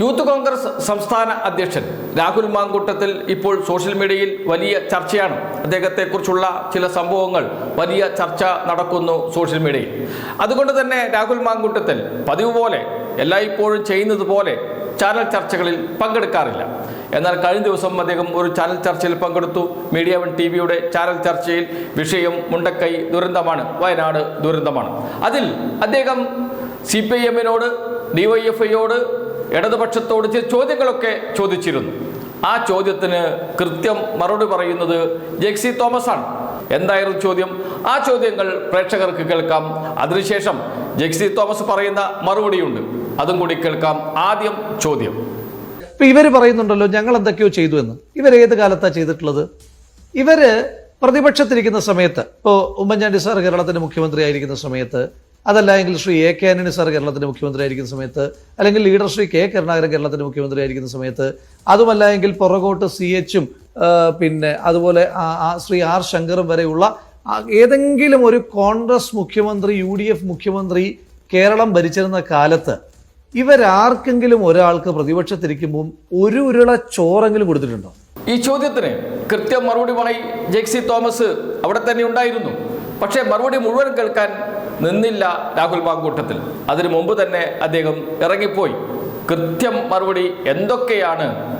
Youth Congress സംസ്ഥാന അധ്യക്ഷൻ രാഹുൽ മാങ്കൂട്ടത്തിൽ ഇപ്പോൾ സോഷ്യൽ മീഡിയയിൽ വലിയ ചർച്ചയാണ്. അദ്ദേഹത്തെക്കുറിച്ചുള്ള ചില സംഭവങ്ങൾ വലിയ ചർച്ച നടക്കുന്നു സോഷ്യൽ മീഡിയയിൽ. അതുകൊണ്ട് തന്നെ രാഹുൽ മാങ്കൂട്ടത്തിൽ പതിവ് പോലെ എല്ലായ്പ്പോഴും ചെയ്യുന്നത് പോലെ ചാനൽ ചർച്ചകളിൽ പങ്കെടുക്കാറില്ല. എന്നാൽ കഴിഞ്ഞ ദിവസം അദ്ദേഹം ഒരു ചാനൽ ചർച്ചയിൽ പങ്കെടുത്തു. മീഡിയ വൺ ടി വിയുടെ ചാനൽ ചർച്ചയിൽ വിഷയം മുണ്ടക്കൈ ദുരന്തമാണ് വയനാട് ദുരന്തമാണ്. അതിൽ അദ്ദേഹം സി പി ഐ എമ്മിനോട് ഡിവൈഎഫ്ഐയോട് ഇടതുപക്ഷത്തോട് ചില ചോദ്യങ്ങളൊക്കെ ചോദിച്ചിരുന്നു. ആ ചോദ്യത്തിന് കൃത്യം മറുപടി പറയുന്നത് ജെക്സി തോമസ് ആണ് എന്തായിരുന്നു ചോദ്യം? ആ ചോദ്യങ്ങൾ പ്രേക്ഷകർക്ക് കേൾക്കാം. അതിനുശേഷം ജെക്സി തോമസ് പറയുന്ന മറുപടിയുണ്ട്. അതും കൂടി കേൾക്കാം. ആദ്യം ചോദ്യം. ഇപ്പൊ ഇവർ പറയുന്നുണ്ടല്ലോ ഞങ്ങൾ എന്തൊക്കെയോ ചെയ്തു എന്ന്. ഇവർ ഏത് കാലത്താ ചെയ്തിട്ടുള്ളത്? ഇവർ പ്രതിപക്ഷത്തിരിക്കുന്ന സമയത്ത് ഇപ്പോൾ ഉമ്മൻചാണ്ടി സാർ കേരളത്തിന്റെ മുഖ്യമന്ത്രി ആയിരിക്കുന്ന സമയത്ത് അതല്ല എങ്കിൽ Shri A K Antony sir കേരളത്തിന്റെ മുഖ്യമന്ത്രി ആയിരിക്കുന്ന സമയത്ത് അല്ലെങ്കിൽ ലീഡർ ശ്രീ കെ കരുണാകരൻ കേരളത്തിന്റെ മുഖ്യമന്ത്രി ആയിരിക്കുന്ന സമയത്ത് അതുമല്ല എങ്കിൽ പുറകോട്ട് സി എച്ചും പിന്നെ അതുപോലെ ശ്രീ ആർ ശങ്കറും വരെയുള്ള ഏതെങ്കിലും ഒരു കോൺഗ്രസ് മുഖ്യമന്ത്രി യു ഡി എഫ് മുഖ്യമന്ത്രി കേരളം ഭരിച്ചിരുന്ന കാലത്ത് ഇവരാർക്കെങ്കിലും ഒരാൾക്ക് പ്രതിപക്ഷത്തിരിക്കുമ്പോൾ ഒരു ഉരുള ചോറെങ്കിലും കൊടുത്തിട്ടുണ്ടോ? ഈ ചോദ്യത്തിന് കൃത്യം മറുപടി പറയി ജെക്സി തോമസ് അവിടെ തന്നെ ഉണ്ടായിരുന്നു. പക്ഷേ മറുപടി മുഴുവൻ കേൾക്കാൻ നിന്നില്ല രാഹുൽ മാങ്കൂട്ടത്തിൽ അതിനു മുമ്പ് തന്നെ അദ്ദേഹം ഇറങ്ങിപ്പോയി. കൃത്യം മറുപടി എന്തൊക്കെയാണ്?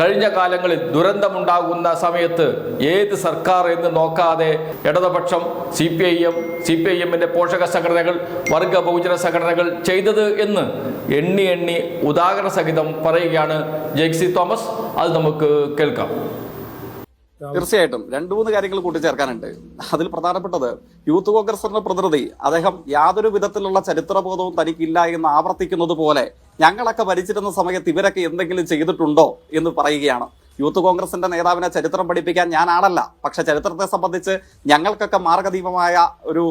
കഴിഞ്ഞ കാലങ്ങളിൽ ദുരന്തമുണ്ടാകുന്ന സമയത്ത് ഏത് സർക്കാർ എന്ന് നോക്കാതെ ഇടതുപക്ഷം C P I M C P I എമ്മിന്റെ പോഷക സംഘടനകൾ വർഗ ബഹുജന സംഘടനകൾ ചെയ്തത് എന്ന് എണ്ണി എണ്ണി ഉദാഹരണ സഹിതം പറയുകയാണ് ജെക്സി തോമസ്. അത് നമുക്ക് കേൾക്കാം. തീർച്ചയായിട്ടും. രണ്ടു മൂന്ന് കാര്യങ്ങൾ കൂട്ടിച്ചേർക്കാനുണ്ട്. അതിൽ പ്രധാനപ്പെട്ടത് യൂത്ത് കോൺഗ്രസിന്റെ പ്രതിനിധി അദ്ദേഹം യാതൊരു വിധത്തിലുള്ള ചരിത്രബോധവും തനിക്കില്ല എന്ന് ആവർത്തിക്കുന്നത് പോലെ ഞങ്ങളൊക്കെ ഭരിച്ചിരുന്ന സമയത്ത് ഇവരൊക്കെ എന്തെങ്കിലും ചെയ്തിട്ടുണ്ടോ എന്ന് പറയുകയാണ്. യൂത്ത് കോൺഗ്രസിന്റെ നേതാവിനെ ചരിത്രം പഠിപ്പിക്കാൻ ഞാനാണല്ല. പക്ഷെ ചരിത്രത്തെ സംബന്ധിച്ച് ഞങ്ങൾക്കൊക്കെ മാർഗദീപമായ ഒരു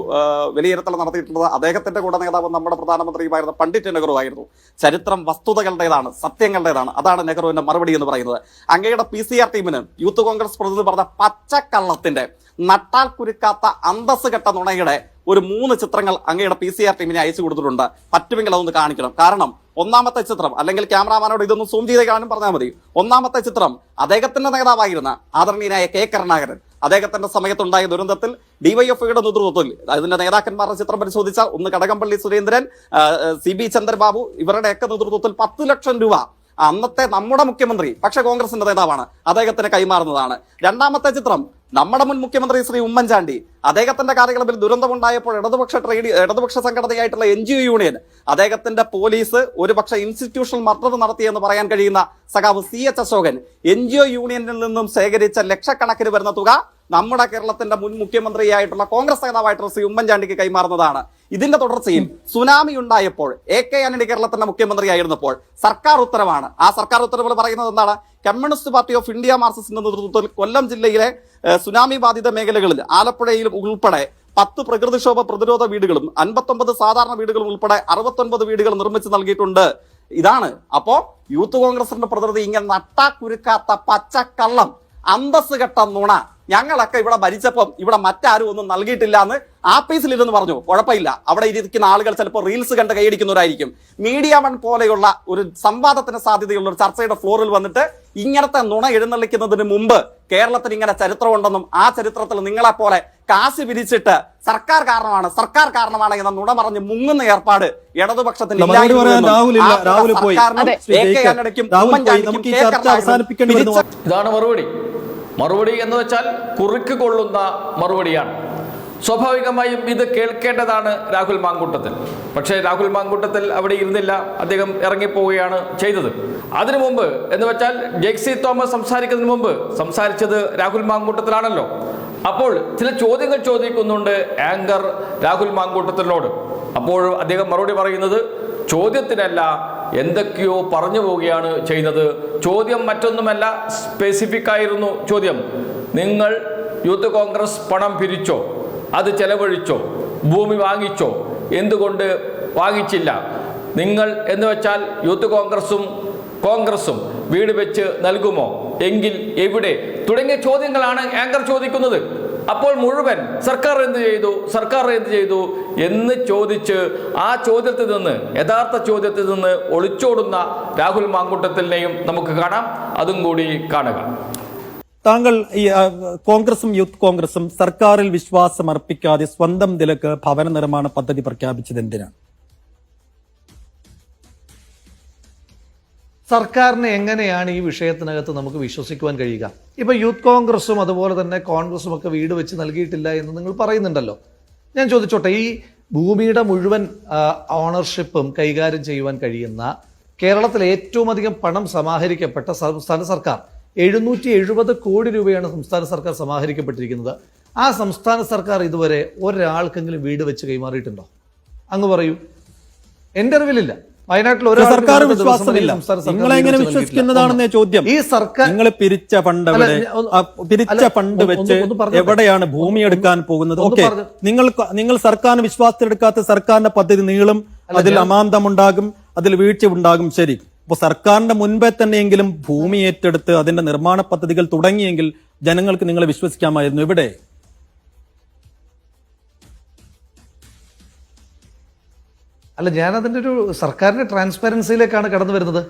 വിലയിരുത്തൽ നടത്തിയിട്ടുള്ളത് അദ്ദേഹത്തിന്റെ കൂടെ നേതാവ് നമ്മുടെ പ്രധാനമന്ത്രിയുമായിരുന്ന പണ്ഡിറ്റ് നെഹ്റു ആയിരുന്നു ചരിത്രം വസ്തുതകളുടേതാണ് സത്യങ്ങളുടേതാണ്. അതാണ് നെഹ്റുവിന്റെ മറുപടി എന്ന് പറയുന്നത്. അങ്ങയുടെ പി സി ആർ ടീമിന് യൂത്ത് കോൺഗ്രസ് പ്രതിനിധി പറഞ്ഞ പച്ചക്കള്ളത്തിന്റെ നട്ടാൽ കുരുക്കാത്ത അന്തസ് കെട്ട നുണയുടെ ഒരു മൂന്ന് ചിത്രങ്ങൾ അങ്ങയുടെ പി സി ആർ ടീമിനെ അയച്ചു കൊടുത്തിട്ടുണ്ട്. പറ്റുമെങ്കിൽ അതൊന്ന് കാണിക്കണം. കാരണം ഒന്നാമത്തെ ചിത്രം അല്ലെങ്കിൽ ക്യാമറാമാനോട് ഇതൊന്ന് സൂം ചെയ്ത് കാണാനും പറഞ്ഞാൽ മതി. ഒന്നാമത്തെ ചിത്രം അദ്ദേഹത്തിന്റെ നേതാവായിരുന്ന ആദരണീയനായ കെ കരുണാകരൻ. അദ്ദേഹത്തിന്റെ സമയത്തുണ്ടായ ദുരന്തത്തിൽ ഡിവൈഎഫ്ഐയുടെ നേതൃത്വത്തിൽ അതിന്റെ നേതാക്കന്മാരുടെ ചിത്രം പരിശോധിച്ച ഒന്ന് കടകംപള്ളി സുരേന്ദ്രൻ സി ബി ചന്ദ്രബാബു ഇവരുടെയൊക്കെ നേതൃത്വത്തിൽ പത്ത് ലക്ഷം രൂപ. അന്നത്തെ നമ്മുടെ മുഖ്യമന്ത്രി പക്ഷെ കോൺഗ്രസിന്റെ നേതാവാണ്. അദ്ദേഹത്തിന് കൈമാറുന്നതാണ്. രണ്ടാമത്തെ ചിത്രം നമ്മുടെ മുൻ മുഖ്യമന്ത്രി ശ്രീ ഉമ്മൻചാണ്ടി അദ്ദേഹത്തിന്റെ കാലയളവിൽ ദുരന്തമുണ്ടായപ്പോൾ ഇടതുപക്ഷ ട്രേഡ് ഇടതുപക്ഷ സംഘടനയായിട്ടുള്ള എൻ ജി യൂണിയൻ അദ്ദേഹത്തിന്റെ പോലീസ് ഒരുപക്ഷെ ഇൻസ്റ്റിറ്റ്യൂഷണൽ മർദ്ദത നടത്തിയെന്ന് പറയാൻ കഴിയുന്ന സഖാവ് C H Ashokan N G O യൂണിയനിൽ നിന്നും ശേഖരിച്ച ലക്ഷക്കണക്കിന് വരുന്ന തുക നമ്മുടെ കേരളത്തിന്റെ മുൻ മുഖ്യമന്ത്രിയായിട്ടുള്ള കോൺഗ്രസ് നേതാവായിട്ടുള്ള ശ്രീ ഉമ്മൻചാണ്ടിക്ക് കൈമാറുന്നതാണ്. ഇതിന്റെ തുടർച്ചയിൽ സുനാമി ഉണ്ടായപ്പോൾ എ കെ ആന്റണി കേരളത്തിന്റെ മുഖ്യമന്ത്രിയായിരുന്നപ്പോൾ സർക്കാർ ഉത്തരവാണ്. ആ സർക്കാർ ഉത്തരവുകൾ പറയുന്നത് എന്താണ്? കമ്മ്യൂണിസ്റ്റ് പാർട്ടി ഓഫ് ഇന്ത്യ മാർക്സിസ്റ്റിന്റെ നേതൃത്വത്തിൽ കൊല്ലം ജില്ലയിലെ സുനാമി ബാധിത മേഖലകളിൽ ആലപ്പുഴയിലും ഉൾപ്പെടെ പത്ത് പ്രകൃതിക്ഷോഭ പ്രതിരോധ വീടുകളും അൻപത്തൊമ്പത് സാധാരണ വീടുകളും ഉൾപ്പെടെ അറുപത്തൊൻപത് വീടുകൾ നിർമ്മിച്ചു നൽകിയിട്ടുണ്ട്. ഇതാണ്. അപ്പോ യൂത്ത് കോൺഗ്രസിന്റെ പ്രതിനിധി ഇങ്ങനെ നട്ടാക്കുരുക്കാത്ത പച്ചക്കള്ളം അന്തസ് കെട്ട നുണ. ഞങ്ങളൊക്കെ ഇവിടെ ഭരിച്ചപ്പം ഇവിടെ മറ്റാരും ഒന്നും നൽകിയിട്ടില്ല എന്ന് ആപ്പീസിൽ ഇരുന്ന് പറഞ്ഞു. കുഴപ്പമില്ല. അവിടെ ഇരിക്കുന്ന ആളുകൾ ചിലപ്പോൾ റീൽസ് കണ്ട് കൈയടിക്കുന്നവരായിരിക്കും. മീഡിയ വൺ പോലെയുള്ള ഒരു സംവാദത്തിന് സാധ്യതയുള്ള ഒരു ചർച്ചയുടെ ഫ്ലോറിൽ വന്നിട്ട് ഇങ്ങനത്തെ നുണ എഴുന്നള്ളിക്കുന്നതിന് മുമ്പ് കേരളത്തിന് ഇങ്ങനെ ചരിത്രമുണ്ടെന്നും ആ ചരിത്രത്തിൽ നിങ്ങളെ പോലെ കാശ് പിരിച്ചിട്ട് സർക്കാർ കാരണമാണ് സർക്കാർ കാരണമാണ് എന്ന നുണ പറഞ്ഞ് മുങ്ങുന്ന ഏർപ്പാട് ഇടതുപക്ഷത്തിന് ഇതാണ് മറുപടി. മറുപടി എന്ന് വെച്ചാൽ കുറുക്ക് കൊള്ളുന്ന മറുപടിയാണ്. സ്വാഭാവികമായും ഇത് കേൾക്കേണ്ടതാണ് രാഹുൽ മാങ്കൂട്ടത്തിൽ. പക്ഷേ രാഹുൽ മാങ്കൂട്ടത്തിൽ അവിടെ ഇരുന്നില്ല. അദ്ദേഹം ഇറങ്ങിപ്പോവുകയാണ് ചെയ്തത്. അതിനു മുമ്പ് എന്ന് വെച്ചാൽ ജെക്സി തോമസ് സംസാരിക്കുന്നതിന് മുമ്പ് സംസാരിച്ചത് രാഹുൽ മാങ്കൂട്ടത്തിലാണല്ലോ. അപ്പോൾ ചില ചോദ്യങ്ങൾ ചോദിക്കുന്നുണ്ട് ആങ്കർ രാഹുൽ മാങ്കൂട്ടത്തിനോട്. അപ്പോൾ അദ്ദേഹം മറുപടി പറയുന്നത് ചോദ്യത്തിനല്ല എന്തൊക്കെയോ പറഞ്ഞു പോവുകയാണ് ചെയ്യുന്നത്. ചോദ്യം മറ്റൊന്നുമല്ല സ്പെസിഫിക് ആയിരുന്നു ചോദ്യം. നിങ്ങൾ യൂത്ത് കോൺഗ്രസ് പണം പിരിച്ചോ? അത് ചെലവഴിച്ചോ? ഭൂമി വാങ്ങിച്ചോ? എന്തുകൊണ്ട് വാങ്ങിച്ചില്ല? നിങ്ങൾ എന്ന് വെച്ചാൽ യൂത്ത് കോൺഗ്രസും കോൺഗ്രസും വീട് വെച്ച് നൽകുമോ? എങ്കിൽ എവിടെ? തുടങ്ങിയ ചോദ്യങ്ങളാണ് ആങ്കർ ചോദിക്കുന്നത്. അപ്പോൾ മുഴുവൻ സർക്കാർ എന്ത് ചെയ്തു? സർക്കാർ എന്ത് ചെയ്തു? എന്ന് ചോദിച്ച് ആ ചോദ്യത്തിൽ നിന്ന് യഥാർത്ഥ ചോദ്യത്തിൽ നിന്ന് ഒളിച്ചോടുന്ന രാഹുൽ മാങ്കൂട്ടത്തിനെയും നമുക്ക് കാണാം. അതും കൂടി കാണുക. താങ്കൾ ഈ കോൺഗ്രസും യൂത്ത് കോൺഗ്രസും സർക്കാരിൽ വിശ്വാസം അർപ്പിക്കാതെ സ്വന്തം നിലയ്ക്ക് ഭവന നിർമ്മാണ പദ്ധതി പ്രഖ്യാപിച്ചത് എന്തിനാണ്? സർക്കാരിനെ എങ്ങനെയാണ് ഈ വിഷയത്തിനകത്ത് നമുക്ക് വിശ്വസിക്കുവാൻ കഴിയുക? ഇപ്പൊ യൂത്ത് കോൺഗ്രസും അതുപോലെ തന്നെ കോൺഗ്രസും ഒക്കെ വീട് വെച്ച് നൽകിയിട്ടില്ല എന്ന് നിങ്ങൾ പറയുന്നുണ്ടല്ലോ. ഞാൻ ചോദിച്ചോട്ടെ ഈ ഭൂമിയുടെ മുഴുവൻ ഓണർഷിപ്പും കൈകാര്യം ചെയ്യുവാൻ കഴിയുന്ന കേരളത്തിൽ ഏറ്റവും അധികം പണം സമാഹരിക്കപ്പെട്ട സംസ്ഥാന സർക്കാർ എഴുന്നൂറ്റി എഴുപത് കോടി രൂപയാണ് സംസ്ഥാന സർക്കാർ സമാഹരിക്കപ്പെട്ടിരിക്കുന്നത്. ആ സംസ്ഥാന സർക്കാർ ഇതുവരെ ഒരാൾക്കെങ്കിലും വീട് വെച്ച് കൈമാറിയിട്ടുണ്ടോ? അങ്ങ് പറയൂ. എന്റെ അറിവിലില്ല. വയനാട്ടിൽ സർക്കാർ വിശ്വാസമില്ല. നിങ്ങളെ എങ്ങനെ വിശ്വസിക്കുന്നതാണെന്നേ. ചോദ്യം. ഈ സർക്കാർ നിങ്ങൾ പിരിച്ച ഫണ്ട് പിരിച്ച ഫണ്ട് വെച്ച് എവിടെയാണ് ഭൂമി എടുക്കാൻ പോകുന്നത്? ഓക്കെ. നിങ്ങൾ നിങ്ങൾ സർക്കാരിന് വിശ്വാസത്തിലെടുക്കാത്ത സർക്കാരിന്റെ പദ്ധതി നീളും അതിൽ അമാന്തമുണ്ടാകും അതിൽ വീഴ്ച ഉണ്ടാകും. ശരി. അപ്പൊ സർക്കാരിന്റെ മുൻപേ തന്നെയെങ്കിലും ഭൂമി ഏറ്റെടുത്ത് അതിന്റെ നിർമ്മാണ പദ്ധതികൾ തുടങ്ങിയെങ്കിൽ ജനങ്ങൾക്ക് നിങ്ങളെ വിശ്വസിക്കാമായിരുന്നു. എവിടെ? അല്ല ഞാൻ അതിന്റെ ഒരു സർക്കാരിന്റെ ട്രാൻസ്പെറൻസിയിലേക്കാണ് കടന്നു വരുന്നത്.